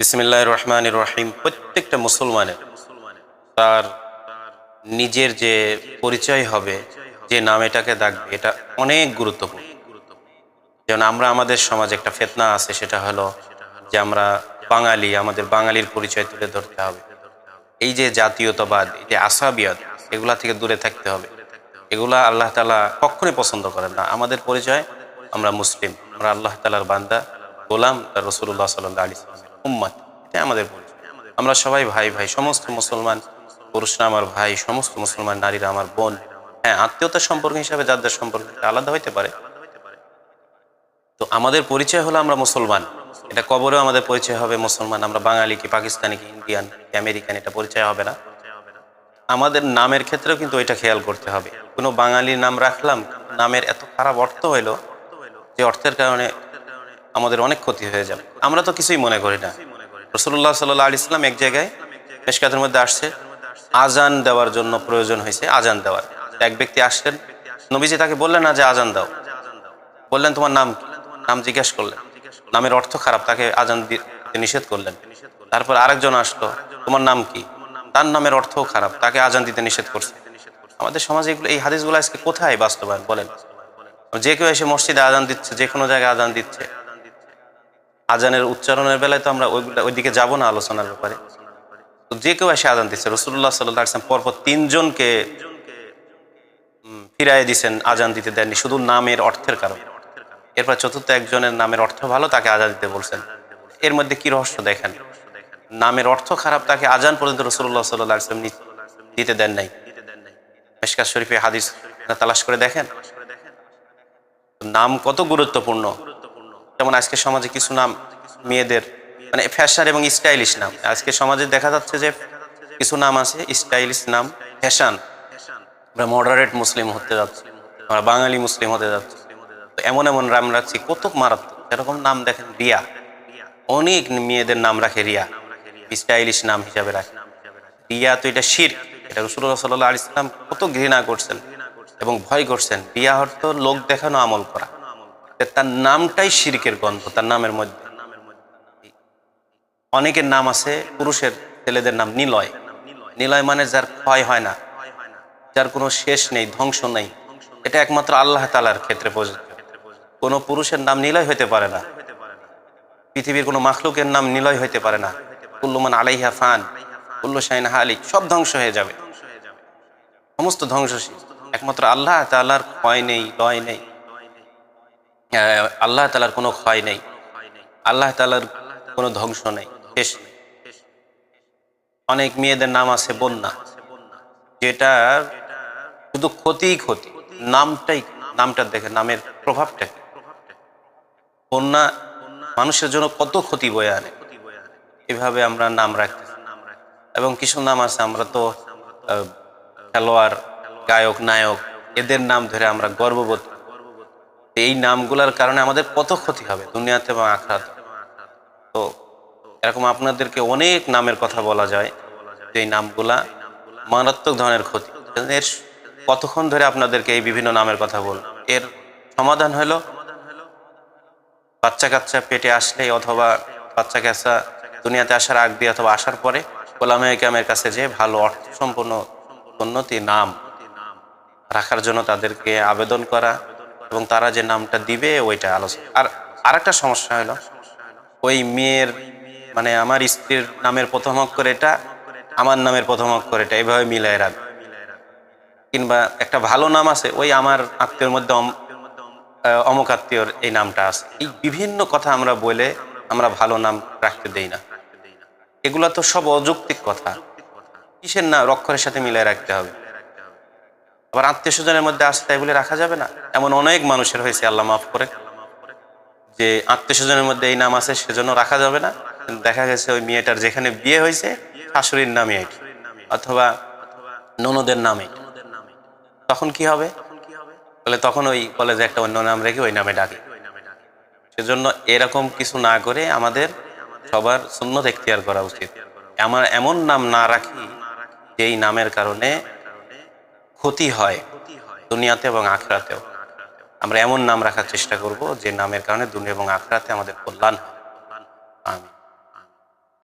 বিসমিল্লাহ রহমান রহিম। প্রত্যেকটা মুসলমানের তার নিজের যে পরিচয় হবে, যে নাম এটাকে ডাকবে, এটা অনেক গুরুত্বপূর্ণ। যেমন আমরা আমাদের সমাজে একটা ফেতনা আছে, সেটা হলো যে আমরা বাঙালি, আমাদের বাঙালির পরিচয় তুলে ধরতে হবে। এই যে জাতীয়তাবাদ, এই যে আসাবিয়াত, এগুলা থেকে দূরে থাকতে হবে। এগুলা আল্লাহ তালা কখনোই পছন্দ করেন না। আমাদের পরিচয়, আমরা মুসলিম। আমরা আল্লাহ তালার বান্দা, গোলাম রসুল্লাহ সাল্লাহ আলী উম্মাদ এটা আমাদের পরিচয়। আমরা সবাই ভাই ভাই, সমস্ত মুসলমান পুরুষরা আমার ভাই, সমস্ত মুসলমান নারীরা আমার বোন। হ্যাঁ আত্মীয়তার সম্পর্ক হিসাবে যাদের সম্পর্ক আলাদা হইতে পারে। তো আমাদের পরিচয় হলো আমরা মুসলমান। এটা কবরেও আমাদের পরিচয় হবে মুসলমান। আমরা বাঙালি কি পাকিস্তানি কি ইন্ডিয়ান কি আমেরিকান, এটা পরিচয় হবে না। আমাদের নামের ক্ষেত্রেও কিন্তু ওইটা খেয়াল করতে হবে। কোনো বাঙালির নাম রাখলাম, নামের এত খারাপ অর্থ হইল যে অর্থের কারণে আমাদের অনেক ক্ষতি হয়ে যাবে। আমরা তো কিছুই মনে করি না। রসুল্লাহ সাল্লাহ আলি ইসলাম এক জায়গায় মেশকাতের মধ্যে আসছে আজান দেওয়ার জন্য প্রয়োজন হয়েছে আজান দেওয়ার। এক ব্যক্তি আসলেন, নবীজি তাকে বললেন, না, যে আজান দাও। বললেন, তোমার নাম নাম জিজ্ঞেস করলেন। নামের অর্থ খারাপ, তাকে আজান নিষেধ করলেন। তারপর আরেকজন আসলো, তোমার নাম কি? তার নামের অর্থও খারাপ, তাকে আজান দিতে নিষেধ করছে। আমাদের সমাজে এগুলো, এই হাদিসগুলো আজকে কোথায় বাস্তবায়ন? বলেন। যে কেউ এসে মসজিদে আজান দিচ্ছে যে কোনো জায়গায় আজান দিচ্ছে। আজানের উচ্চারণের বেলায় তো আমরা ওইগুলা ওইদিকে যাব না আলোচনার ব্যাপারে। তো যে কেউ এসে আজান দিচ্ছে রসুল্লাহ সাল্লাহ আসলাম পরপর তিনজনকে উম, ফিরাইয়ে দিছেন আজান দিতে দেননি শুধু নামের অর্থের কারণে। এরপর চতুর্থ একজনের নামের অর্থ ভালো তাকে আজান দিতে বলছেন। এর মধ্যে কি রহস্য দেখেন? নামের অর্থ খারাপ তাকে আজান পর্যন্ত রসুল্লাহ সাল্লাহ আসলাম দিতে দেন নাই। মেশকাত শরীফে হাদিস তালাশ করে দেখেন? নাম কত গুরুত্বপূর্ণ? যেমন আজকে সমাজে কিছু নাম, মেয়েদের মানে ফ্যাশন এবং স্টাইলিশ নাম। আজকে সমাজে দেখা যাচ্ছে যে কিছু নাম আছে স্টাইলিশ নাম ফ্যাশন আমরা মডারেট মুসলিম হতে যাচ্ছি, আমরা বাঙালি মুসলিম হতে যাচ্ছি। এমন এমন নাম রাখছি কত মারাত্মক। এরকম নাম দেখেন রিয়া। অনেক মেয়েদের নাম রাখে রিয়া। স্টাইলিশ নাম হিসাবে রাখে। রিয়া তো এটা শির। এটা রসুল্লাহ সাল্লাহ আলি কত ঘৃণা করছেন এবং ভয় করছেন। রিয়া অর্থ লোক দেখানো আমল করা। তার নামটাই শিরকের গন্ধ, তার নামের মধ্যে। অনেকের নাম আছে, পুরুষের ছেলেদের নাম নিলয়। নিলয় মানে যার ক্ষয় হয় না, যার কোনো শেষ নেই, ধ্বংস নেই। এটা একমাত্র আল্লাহ তালার ক্ষেত্রে প্রযোজ্য। কোনো পুরুষের নাম নিলয় হতে পারে না। পৃথিবীর কোনো মাখলুকের নাম নিলয় হইতে পারে না। কুল্লুমান আলাইহা ফান, কুল্লু শাহিন হালি, সব ধ্বংস হয়ে যাবে। সমস্ত ধ্বংসশীল। একমাত্র আল্লাহ তালার ক্ষয় নেই, লয় নেই। আল্লাহ তালার কোনো ক্ষয় নেই। আল্লাহ তালার কোনো ধ্বংস নেই। শেষ অনেক মেয়েদের নাম আছে বন্যা। যেটা শুধু ক্ষতিই ক্ষতি। নামটাই, নামটা দেখে, নামের প্রভাবটা বন্যা মানুষের জন্য কত ক্ষতি বয়ে আনে। এভাবে আমরা নাম রাখতে এবং কিছু নাম আছে, আমরা তো খেলোয়াড়, গায়ক, নায়ক, এদের নাম ধরে আমরা গর্ববোধ। এই নামগুলোর কারণে আমাদের কত ক্ষতি হবে, দুনিয়াতে এবং আখড়াতে তো এরকম আপনাদেরকে অনেক নামের কথা বলা যায়, যে এই নামগুলা মারাত্মক ধরনের ক্ষতি। এর কতক্ষণ ধরে আপনাদেরকে এই বিভিন্ন নামের কথা বল, এর সমাধান হলো বাচ্চা কাচ্চা পেটে আসলে অথবা বাচ্চা কাচ্চা দুনিয়াতে আসার আগ দিয়ে অথবা আসার পরে গোলামে কামের কাছে যে ভালো অর্থ সম্পন্ন উন্নতি নাম রাখার জন্য তাদেরকে আবেদন করা এবং তারা যে নামটা দিবে, ওইটা আলোচনা। আর আরেকটা সমস্যা হলো, ওই মেয়ের মানে আমার স্ত্রীর নামের প্রথম অক্ষর এটা, আমার নামের প্রথম অক্ষর এটা এইভাবে মিলাই রাখবে। কিংবা একটা ভালো নাম আছে, ওই আমার আত্মীয়র মধ্যে অমুক আত্মীয়র এই নামটা আছে। এই বিভিন্ন কথা আমরা বলে আমরা ভালো নাম রাখতে দেই না। এগুলো তো সব অযৌক্তিক কথা। কিসের না অক্ষরের সাথে মিলাই রাখতে হবে। আবার আত্মীয় স্বজনের মধ্যে আসে, তাই বলে রাখা যাবে না? এমন অনেক মানুষের হয়েছে, আল্লাহ মাফ করে। যে আত্মীয় স্বজনের মধ্যে এই নাম আছে, সেজন্য রাখা যাবে না। দেখা গেছে ওই মেয়েটার যেখানে বিয়ে হয়েছে, শাশুড়ির নামে এটি অথবা ননদের নামে। তখন কি হবে? বলে তখন ওই যে একটা অন্য নাম রেখে ওই নামে ডাকে। সেজন্য এরকম কিছু না করে আমাদের সবার সুন্নত এখতিয়ার করা উচিত। আমার এমন নাম না রাখি যেই নামের কারণে ক্ষতি হয় দুনিয়াতে এবং আখড়াতেও আমরা এমন নাম রাখার চেষ্টা করব যে নামের কারণে দুনিয়া এবং আখড়াতে আমাদের কল্যাণ হয় আমি